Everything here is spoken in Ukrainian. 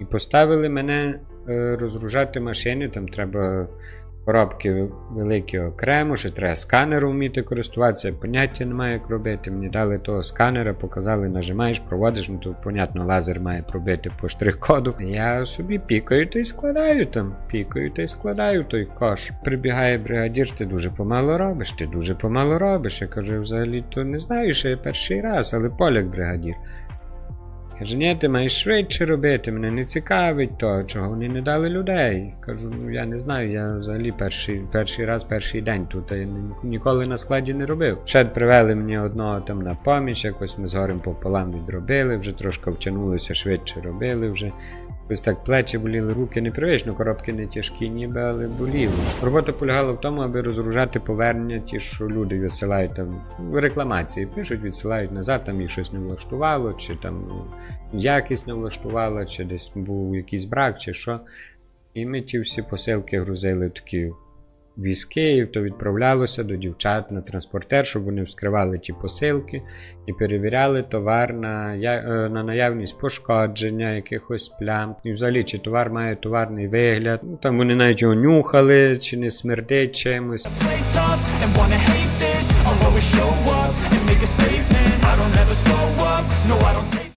І поставили мене е, розгружати машини, там треба коробки великі окремо, ще треба сканером вміти користуватися, поняття немає, як робити. Мені дали того сканера, показали, нажимаєш, проводиш, ну то понятно, лазер має пробити по штрих-коду. Я собі пікаю та й складаю там, пікаю та й складаю той кош. Прибігає бригадір, ти дуже помало робиш, ти дуже помало робиш. Я кажу, взагалі то не знаю, що я перший раз, але поляк бригадір. Каже, ні, ти маєш швидше робити, мене не цікавить того, чого вони не дали людей. Кажу, ну я не знаю, я взагалі перший, перший раз, перший день тут я ніколи на складі не робив. Ще привели мені одного там на поміч, якось ми з горем пополам відробили, вже трошки втягнулися, швидше робили вже. Ось так плечі боліли, руки не привично, коробки не тяжкі, ніби, але боліли. Робота полягала в тому, аби розгружати повернення, ті, що люди висилають там рекламації, пишуть, відсилають назад, там їх щось не влаштувало, чи там якість не влаштувала, чи десь був якийсь брак, чи що. І ми ті всі посилки грузили такі візки, Київ, то відправлялося до дівчат на транспортер, щоб вони вскривали ті посилки і перевіряли товар на, е, на наявність пошкодження, якихось плям. І взагалі, чи товар має товарний вигляд. Ну, там вони навіть його нюхали, чи не смердить чимось.